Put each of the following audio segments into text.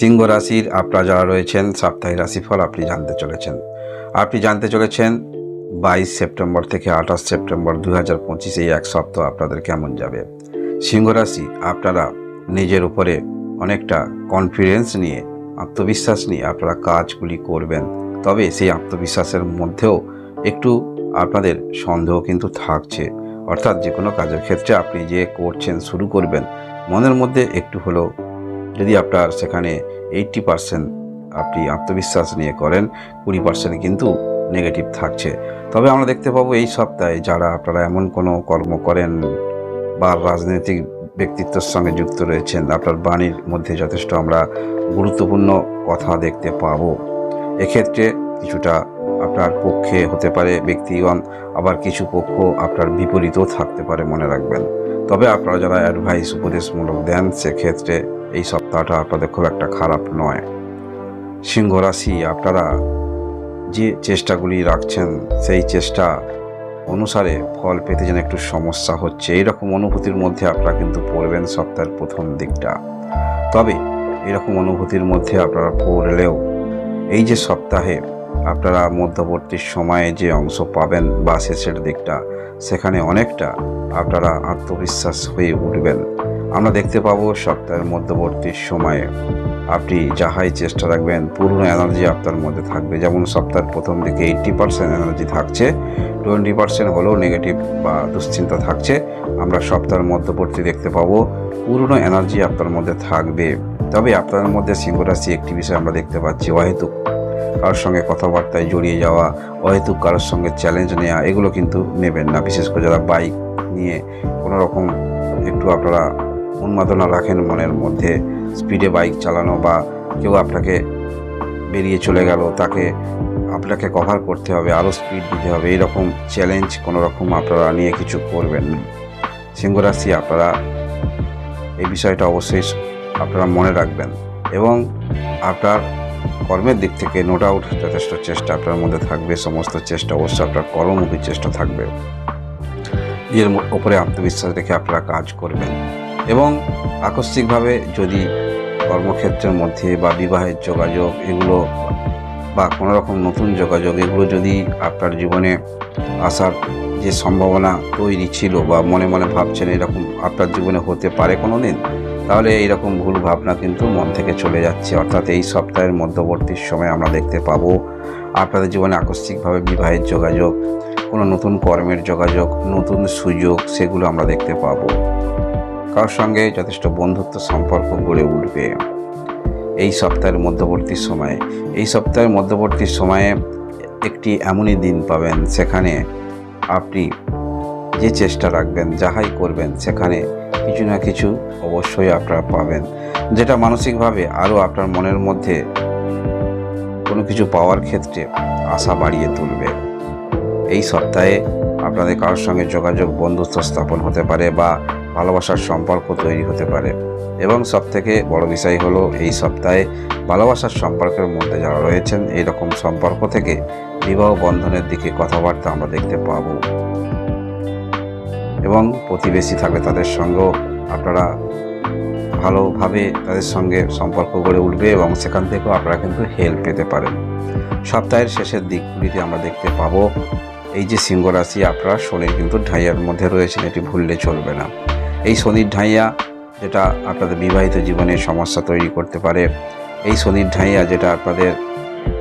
সিংহ রাশির আপনারা যারা রয়েছেন, সাপ্তাহিক রাশিফল আপনি জানতে চলেছেন। আপনি জানতে চলেছেন বাইশ সেপ্টেম্বর থেকে আঠাশ সেপ্টেম্বর দু হাজার পঁচিশে এই এক সপ্তাহ আপনাদের কেমন যাবে? সিংহ রাশি, আপনারা নিজের উপরে অনেকটা কনফিডেন্স নিয়ে, আত্মবিশ্বাস নিয়ে আপনারা কাজগুলি করবেন। তবে সেই আত্মবিশ্বাসের মধ্যেও একটু আপনাদের সন্দেহ কিন্তু থাকছে। অর্থাৎ যে কোনো কাজের ক্ষেত্রে আপনি যে করছেন, শুরু করবেন, মনের মধ্যে একটু হলেও যদি আপনার সেখানে এইট্টি পারসেন্ট আপনি আত্মবিশ্বাস নিয়ে করেন, কুড়ি পার্সেন্ট কিন্তু নেগেটিভ থাকছে। তবে আমরা দেখতে পাবো এই সপ্তাহে যারা আপনারা এমন কোনো কর্ম করেন বা রাজনৈতিক ব্যক্তিত্বের সঙ্গে যুক্ত রয়েছেন, আপনার বাণীর মধ্যে যথেষ্ট আমরা গুরুত্বপূর্ণ কথা দেখতে পাবো। এক্ষেত্রে কিছুটা আপনার পক্ষে হতে পারে, ব্যক্তিগণ আবার কিছু পক্ষ আপনার বিপরীতও থাকতে পারে মনে রাখবেন। তবে আপনারা যারা অ্যাডভাইস উপদেশমূলক দেন, সেক্ষেত্রে এই সপ্তাহটা আপনাদের খুব একটা খারাপ নয়। সিংহ রাশি আপনারা যে চেষ্টাগুলি রাখছেন, সেই চেষ্টা অনুসারে ফল পেতে যেন একটু সমস্যা হচ্ছে। এইরকম অনুভূতির মধ্যে আপনারা কিন্তু পড়বেন সপ্তাহের প্রথম দিকটা। তবে এরকম অনুভূতির মধ্যে আপনারা পড়লেও এই যে সপ্তাহে আপনারা মধ্যবর্তী সময়ে যে অংশ পাবেন বা শেষের দিকটা, সেখানে অনেকটা আপনারা আত্মবিশ্বাস হয়ে উঠবেন। আমরা দেখতে পাবো সপ্তাহের মধ্যবর্তী সময়ে। আপনি যাহাই চেষ্টা রাখবেন পুরনো এনার্জি আপনার মধ্যে থাকবে। যেমন সপ্তাহের প্রথম দিকে এইট্টি পার্সেন্ট এনার্জি থাকছে টোয়েন্টি পার্সেন্ট হলেও নেগেটিভ বা দুশ্চিন্তা থাকছে। আমরা সপ্তাহের মধ্যবর্তী দেখতে পাবো পুরনো এনার্জি আপনার মধ্যে থাকবে। তবে আপনার মধ্যে সিংহরাশি একটি বিষয় আমরা দেখতে পাচ্ছি, অহেতুক কারোর সঙ্গে কথাবার্তায় জড়িয়ে যাওয়া, অহেতুক কারোর সঙ্গে চ্যালেঞ্জ নেওয়া এগুলো কিন্তু নেবেন না। বিশেষ করে যারা বাইক নিয়ে কোনো রকম একটু আপনারা উন্মাদনা রাখেন মনের মধ্যে স্পিডে বাইক চালানো বা কেউ আপনাকে বেরিয়ে চলে গেল, তাকে আপনাকে কভার করতে হবে আরও স্পিড দিতে হবে, এইরকম চ্যালেঞ্জ কোনো রকম আপনারা নিয়ে কিছু করবেন না। সিংহরাশি, আপনারা এই বিষয়টা অবশ্যই আপনারা মনে রাখবেন এবং আপনার কর্মের দিক থেকে নো ডাউট যথেষ্ট চেষ্টা আপনার মধ্যে থাকবে, সমস্ত চেষ্টা অবশ্যই আপনার কর্মমুখী চেষ্টা থাকবে। নিজের ওপরে আত্মবিশ্বাস রেখে আপনারা কাজ করবেন। এবং আকস্মিকভাবে যদি কর্মক্ষেত্রের মধ্যে বা বিবাহের যোগাযোগ এগুলো বা কোনো রকম নতুন যোগাযোগ এগুলো যদি আপনার জীবনে আসার যে সম্ভাবনা তৈরি ছিল বা মনে মনে ভাবছেন এরকম আপনার জীবনে হতে পারে কোনো দিন তাহলে এইরকম ভুল ভাবনা কিন্তু মন থেকে চলে যাচ্ছে। অর্থাৎ এই সপ্তাহের মধ্যবর্তী সময় আমরা দেখতে পাবো আপনাদের জীবনে আকস্মিকভাবে বিবাহের যোগাযোগ, কোনো নতুন কর্মের যোগাযোগ, নতুন সুযোগ, সেগুলো আমরা দেখতে পাবো। কারোর সঙ্গে যথেষ্ট বন্ধুত্ব সম্পর্ক গড়ে উঠবে। এই সপ্তাহের মধ্যবর্তী সময়ে, এই সপ্তাহের মধ্যবর্তী সময়ে একটি এমনই দিন পাবেন সেখানে আপনি যে চেষ্টা রাখবেন, যাহাই করবেন, সেখানে কিছু না কিছু অবশ্যই আপনারা পাবেন। যেটা মানসিকভাবে আরও আপনার মনের মধ্যে কোনো কিছু পাওয়ার ক্ষেত্রে আশা বাড়িয়ে তুলবে। এই সপ্তাহে আপনাদের কারোর সঙ্গে যোগাযোগ বন্ধুত্ব স্থাপন হতে পারে বা ভালোবাসার সম্পর্ক তৈরি হতে পারে। এবং সবথেকে বড় বিষয় হলো এই সপ্তাহে ভালোবাসার সম্পর্কের মধ্যে যারা রয়েছেন এই রকম সম্পর্ক থেকে বিবাহ বন্ধনের দিকে কথাবার্তা আমরা দেখতে পাব। এবং প্রতিবেশী থাকলে তাদের সঙ্গেও আপনারা ভালোভাবে তাদের সঙ্গে সম্পর্ক গড়ে উঠবে এবং সেখান থেকেও আপনারা কিন্তু হেল্প পেতে পারেন। সপ্তাহের শেষের দিকগুলিতে আমরা দেখতে পাবো, এই যে সিংহ রাশি আপনারা শনির কিন্তু ঢাইয়ার মধ্যে রয়েছেন, এটি ভুললে চলবে না। এই শনির ঢাইয়া যেটা আপনাদের বিবাহিত জীবনে সমস্যা তৈরি করতে পারে, এই শনির ঢাইয়া যেটা আপনাদের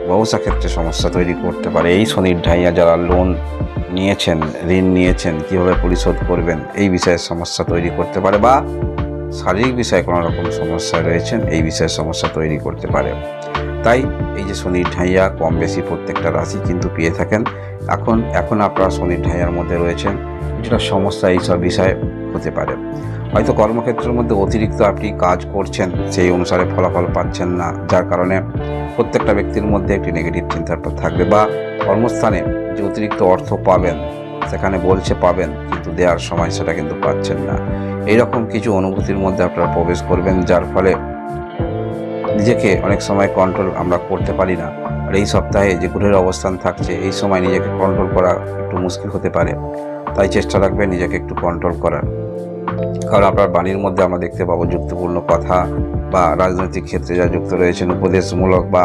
ব্যবসা ক্ষেত্রে সমস্যা তৈরি করতে পারে, এই শনির ঢাইয়া যারা লোন নিয়েছেন, ঋণ নিয়েছেন, কীভাবে পরিশোধ করবেন, এই বিষয়ে সমস্যা তৈরি করতে পারে বা শারীরিক বিষয়ে কোনো রকম সমস্যায় রয়েছেন, এই বিষয়ে সমস্যা তৈরি করতে পারে। তাই এই যে শনির ঢাইয়া কম বেশি প্রত্যেকটা রাশি কিন্তু পেয়ে থাকেন। এখন এখন আপনারা শনির ঢাইয়ার মধ্যে রয়েছেন। কিছুটা সমস্যা এইসব বিষয়ে হতে পারে। হয়তো কর্মক্ষেত্রের মধ্যে অতিরিক্ত আপনি কাজ করছেন, সেই অনুসারে ফলাফল পাচ্ছেন না, যার কারণে প্রত্যেকটা ব্যক্তির মধ্যে একটি নেগেটিভ চিন্তাভাবনা থাকবে বা কর্মস্থানে যে অতিরিক্ত অর্থ পাবেন, সেখানে বলছে পাবেন, কিন্তু দেওয়ার সময় সেটা কিন্তু পাচ্ছেন না। এইরকম কিছু অনুভূতির মধ্যে আপনারা প্রবেশ করবেন, যার ফলে নিজেকে অনেক সময় কন্ট্রোল আমরা করতে পারি না। আর এই সপ্তাহে যে গ্রহের অবস্থান থাকছে, এই সময় নিজেকে কন্ট্রোল করা একটু মুশকিল হতে পারে। তাই চেষ্টা রাখবেন নিজেকে একটু কন্ট্রোল করার। কারণ আপনার বাণীর মধ্যে আমরা দেখতে পাবো যুক্তিপূর্ণ কথা বা রাজনৈতিক ক্ষেত্রে যা যুক্ত রয়েছেন, উপদেশমূলক বা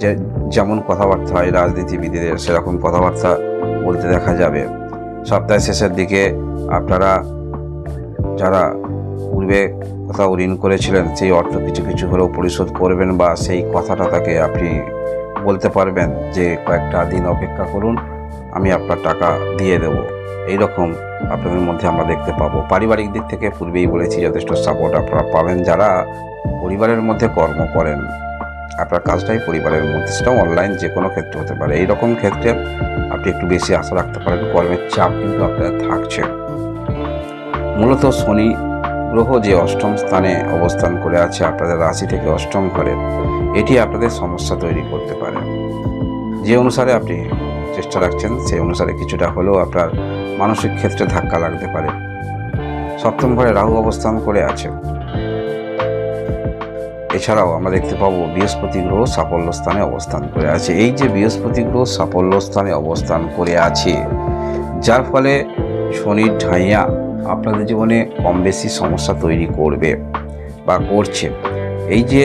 যে যেমন কথাবার্তা হয় রাজনীতিবিদদের, সেরকম কথাবার্তা বলতে দেখা যাবে। সপ্তাহের শেষের দিকে আপনারা যারা পূর্বে কোথাও ঋণ করেছিলেন, সেই অর্থ কিছু কিছু হলেও পরিশোধ করবেন বা সেই কথাটা তাকে আপনি বলতে পারবেন যে কয়েকটা দিন অপেক্ষা করুন, আমি আপনার টাকা দিয়ে দেব। এই রকম আপনাদের মধ্যে আমরা দেখতে পাবো। পারিবারিক দিক থেকে পূর্বেই বলেছি, যথেষ্ট সাপোর্ট আপনারা পাবেন যারা পরিবারের মধ্যে কর্ম করেন। আপনার কাজটাই পরিবারের মধ্যে, সেটাও অনলাইন যে কোনো ক্ষেত্রে হতে পারে। এই রকম ক্ষেত্রে আপনি একটু বেশি আশা রাখতে পারেন, কর্মের চাপ কিন্তু আপনার থাকছে। মূলত শনি গ্রহ যে অষ্টম স্থানে অবস্থান করে আছে, আপনাদের রাশি থেকে অষ্টম ঘরে, এটি আপনাদের সমস্যা তৈরি করতে পারে। যে অনুসারে আপনি চেষ্টা রাখছেন, সেই অনুসারে কিছুটা হলেও আপনার মানসিক ক্ষেত্রে ধাক্কা লাগতে পারে। সপ্তম ঘরে রাহু অবস্থান করে আছে। এছাড়াও আমরা দেখতে পাবো বৃহস্পতি গ্রহ সাফল্য স্থানে অবস্থান করে আছে। এই যে বৃহস্পতি গ্রহ সাফল্য স্থানে অবস্থান করে আছে, যার ফলে শনির ঢাইয়া আপনাদের জীবনে কম বেশি সমস্যা তৈরি করবে বা করছে। এই যে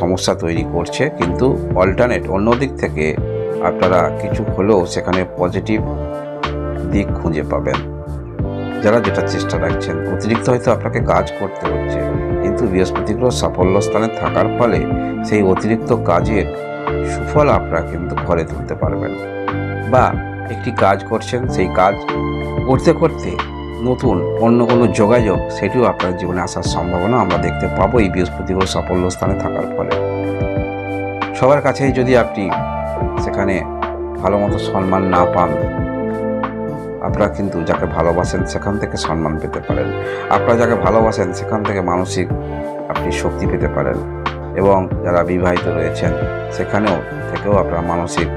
সমস্যা তৈরি করছে কিন্তু অল্টারনেট অন্য দিক থেকে আপনারা কিছু হলেও সেখানে পজিটিভ দিক খুঁজে পাবেন। যারা যেটা চেষ্টা রাখছেন, অতিরিক্ত হয়তো আপনাকে কাজ করতে হচ্ছে, কিন্তু বৃহস্পতি গ্রহ সাফল্য স্থানে থাকার ফলে সেই অতিরিক্ত কাজের সুফল আপনারা কিন্তু ঘরে তুলতে পারবেন। বা একটি কাজ করছেন, সেই কাজ করতে করতে নতুন অন্য কোনো যোগাযোগ, সেটিও আপনার জীবনে আসার সম্ভাবনা আমরা দেখতে পাবো এই বৃহস্পতি গ্রহ সাফল্য স্থানে থাকার ফলে। সবার কাছেই যদি আপনি সেখানে ভালো মতো সম্মান না পান, আপনারা কিন্তু যাকে ভালোবাসেন সেখান থেকে সম্মান পেতে পারেন। আপনারা যাকে ভালোবাসেন সেখান থেকে মানসিক আপনি শক্তি পেতে পারেন। এবং যারা বিবাহিত রয়েছেন, সেখানেও থেকেও আপনারা মানসিক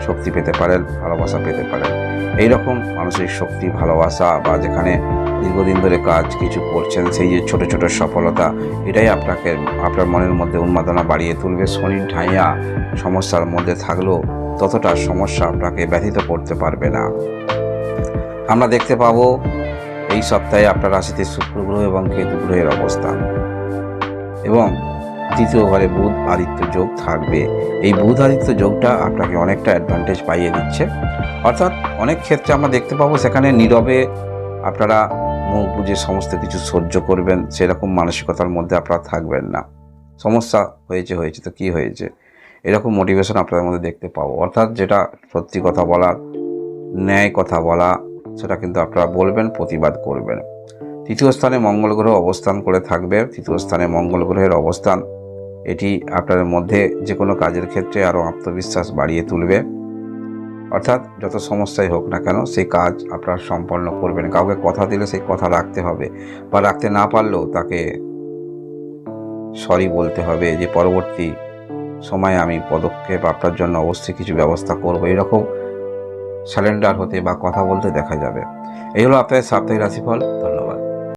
শক্তি পেতে পারেন, ভালোবাসা পেতে পারেন। এই রকম মানসিক শক্তি, ভালোবাসা বা যেখানে দীর্ঘদিন ধরে কাজ কিছু করছেন, সেই যে ছোট ছোট সফলতা, এটাই আপনাকে, আপনার মনের মধ্যে উন্মাদনা বাড়িয়ে তুলবে। শনির ঢাইয়া সমস্যার মধ্যে থাকলেও ততটা সমস্যা আপনাকে ব্যথিত করতে পারবে না। আমরা দেখতে পাবো, এই সপ্তাহে আপনার রাশিতে শুক্র গ্রহ এবং কেতু গ্রহের অবস্থান। এবং তৃতীয় ঘরে বুধ আদিত্য যোগ থাকবে। এই বুধ আদিত্য যোগটা আপনাকে অনেকটা অ্যাডভান্টেজ পাইয়ে দিচ্ছে। অর্থাৎ অনেক ক্ষেত্রে আমরা দেখতে পাবো সেখানে নীরবে আপনারা মুখ বুঝে সমস্ত কিছু সহ্য করবেন, সেরকম মানসিকতার মধ্যে আপনারা থাকবেন না। সমস্যা হয়েছে হয়েছে, তো কী হয়েছে? এরকম মোটিভেশন আপনাদের মধ্যে দেখতে পাবো। অর্থাৎ যেটা সত্যি কথা বলা, ন্যায় কথা বলা, সেটা কিন্তু আপনারা বলবেন, প্রতিবাদ করবেন। তৃতীয় স্থানে মঙ্গল গ্রহ অবস্থান করে থাকবে। তৃতীয় স্থানে মঙ্গল গ্রহের অবস্থান এটি আপনাদের মধ্যে যে কোনো কাজের ক্ষেত্রে আরও আত্মবিশ্বাস বাড়িয়ে তুলবে। অর্থাৎ যত সমস্যাই হোক না কেন, সেই কাজ আপনারা সম্পন্ন করবেন। কাউকে কথা দিলে সেই কথা রাখতে হবে বা রাখতে না পারলেও তাকে সরি বলতে হবে যে, পরবর্তী সময়ে আমি পদক্ষেপ আপনার জন্য অবশ্যই কিছু ব্যবস্থা করব। এরকম স্যালেন্ডার হতে বা কথা বলতে দেখা যাবে। এই হলো আপনাদের সাপ্তাহিক রাশিফল।